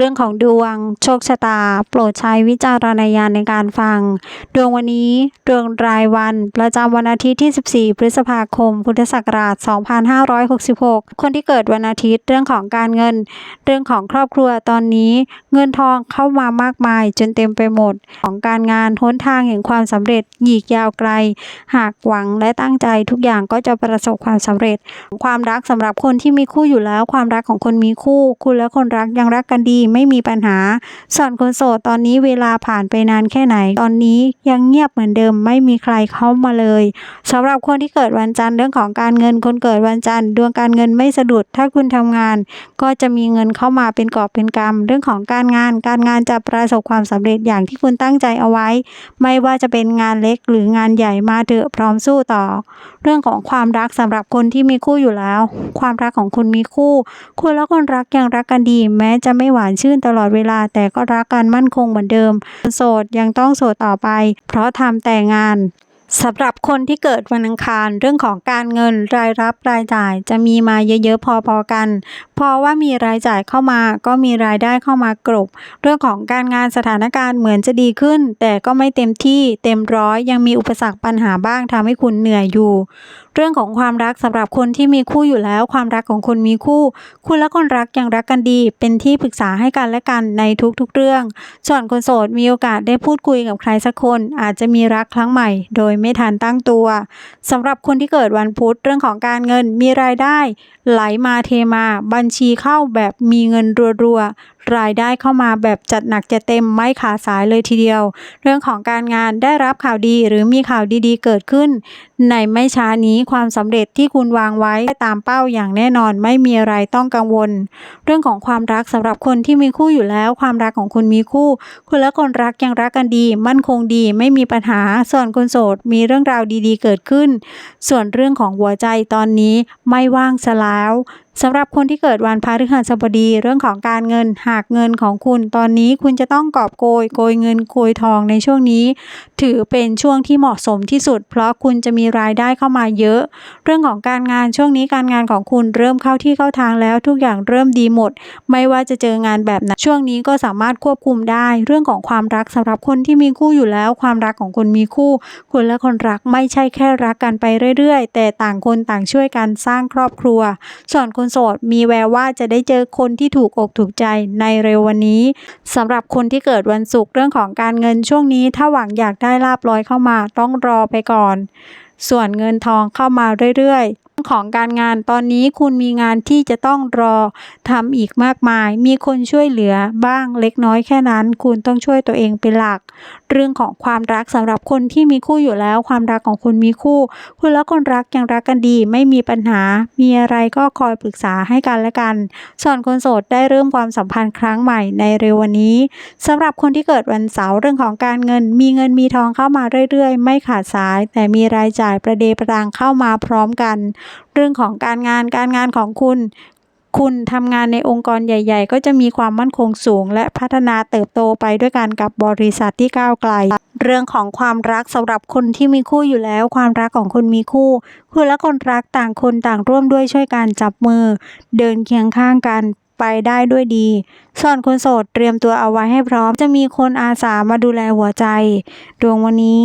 รื่องของดวง โชคชะตา โปรดใช้วิจารณญาณในการฟัง ดวงวันนี้ดวงรายวัน ประจำวันอาทิตย์ที่ 14 พฤษภาคม พุทธศักราช 2566 คนที่เกิดวันอาทิตย์เรื่องของการเงิน เรื่องของครอบครัวตอนนี้ เงินทองเข้ามามากมายจนเต็มไปหมด ของการงานหนทางแห่งความสำเร็จหยีกยาวไกล หากหวังและตั้งใจทุกอย่างก็จะประสบความสำเร็จ ความรักสำหรับคนที่มีคู่อยู่แล้ว ความรักของคนมีคู่ คุณและคนรักยังรักกันดีไม่มีปัญหา ส่วนคนโสดตอนนี้เวลาผ่านไปนานแค่ไหน ตอนนี้ยังเงียบเหมือนเดิมไม่มีใครเข้ามาเลยสำหรับคนที่เกิดวันจันทร์เรื่องของการเงินคนเกิดวันจันทร์ดวงการเงินไม่สะดุด ถ้าคุณทำงาน ก็จะมีเงินเข้ามาเป็นกอบเป็นกำเรื่องของการงาน การงานจะประสบความสำเร็จอย่างที่คุณตั้งใจเอาไว้ ไม่ว่าจะเป็นงานเล็กหรืองานใหญ่มาเถอะพร้อมสู้ต่อ เรื่องของความรักสำหรับคนที่มีคู่อยู่แล้ว ความรักของคุณมีคู่ คุณและคนรักยังรักกันดี แม้จะไม่หวานชื่นตลอดเวลาแต่ก็รักกันมั่นคงเหมือนเดิม โสดยังต้องโสดต่อไป เพราะทำแต่งาน สำหรับคนที่เกิดวันอังคารเรื่องของการเงินรายรับรายจ่ายจะมีมาเยอะๆพอๆกัน เพราะว่ามีรายจ่ายเข้ามาก็มีรายได้เข้ามากรบ เรื่องของการงานสถานการณ์เหมือนจะดีขึ้น แต่ก็ไม่เต็มที่เต็มร้อยยังมีอุปสรรคปัญหาบ้างทำให้คุณเหนื่อยอยู่ เรื่องของความรักสำหรับคนที่มีคู่อยู่แล้ว ความรักของคุณมีคู่ คุณและคนรักยังรักกันดี เป็นที่ปรึกษาให้กันและกันในทุกๆเรื่อง ส่วนคนโสดมีโอกาสได้พูดคุยกับใครสักคน อาจจะมีรักครั้งใหม่ โดยไม่ทันตั้งตัวสำหรับคนที่เกิดวันพุธเรื่องของการเงินมีรายได้ ไหลมาเทมาบัญชีเข้าแบบมีเงินรัวๆรายได้เข้ามาแบบจัดหนักจัดเต็มไม่ขาดสายเลยทีเดียว เรื่องของการงานได้รับข่าวดีหรือมีข่าวดีๆ เกิดขึ้น ในไม่ช้านี้ความสำเร็จที่คุณวางไว้ได้ตามเป้าอย่างแน่นอนไม่มีอะไรต้องกังวล เรื่องของความรักสำหรับคนที่มีคู่อยู่แล้ว ความรักของคุณมีคู่ คุณและคนรักยังรักกันดี มั่นคงดีไม่มีปัญหาส่วนคนโสดมีเรื่องราวดีๆเกิดขึ้น ส่วนเรื่องของหัวใจตอนนี้ไม่ว่างซะแล้วสำหรับคนที่เกิดวันพฤหัสบดีเรื่องของการเงินหากเงินของคุณตอนนี้คุณจะต้องกอบโกยโกยเงินโกยทองในช่วงนี้ ถือเป็นช่วงที่เหมาะสมที่สุด เพราะคุณจะมีรายได้เข้ามาเยอะ เรื่องของการงานช่วงนี้การงานของคุณเริ่มเข้าที่เข้าทางแล้วทุกอย่างเริ่มดีหมด ไม่ว่าจะเจองานแบบไหนช่วงนี้ก็สามารถควบคุมได้ เรื่องของความรักสำหรับคนที่มีคู่อยู่แล้ว ความรักของคุณมีคู่ คุณและคนรักไม่ใช่แค่รักกันไปเรื่อย ๆ แต่ต่างคนต่างช่วยกันสร้างครอบครัว ส่วนคนโสดมีแววว่าจะได้เจอคนที่ถูกอกถูกใจในเร็ววันนี้สำหรับคนที่เกิดวันศุกร์เรื่องของการเงินช่วงนี้ ถ้าหวังอยากได้ลาบลอยเข้ามาต้องรอไปก่อน ส่วนเงินทองเข้ามาเรื่อยๆ ของการงานตอนนี้คุณมีงานที่จะต้องรอทำอีกมากมาย มีคนช่วยเหลือบ้างเล็กน้อยแค่นั้น คุณต้องช่วยตัวเองเป็นหลัก เรื่องของความรักสำหรับคนที่มีคู่อยู่แล้ว ความรักของคุณมีคู่ คุณและคนรักยังรักกันดี ไม่มีปัญหา มีอะไรก็คอยปรึกษาให้กันและกันส่วนคนโสดได้เริ่มความสัมพันธ์ครั้งใหม่ในเร็ววันนี้สำหรับคนที่เกิดวันเสาร์เรื่องของการเงิน มีเงินมีทองเข้ามาเรื่อยๆ ไม่ขาดสาย แต่มีรายจ่ายประเดประดังเข้ามาพร้อมกันเรื่องของการงานการงานของคุณ คุณทำงานในองค์กรใหญ่ ๆ ก็จะมีความมั่นคงสูง และพัฒนาเติบโตไปด้วยกันกับบริษัทที่ก้าวไกล เรื่องของความรักสำหรับคนที่มีคู่อยู่แล้ว ความรักของคุณมีคู่ คุณและคนรักต่างคนต่างร่วมด้วยช่วยกันจับมือ เดินเคียงข้างกันไปได้ด้วยดี ส่วนคนโสดเตรียมตัวเอาไว้ให้พร้อม จะมีคนอาสามาดูแลหัวใจ ดวงวันนี้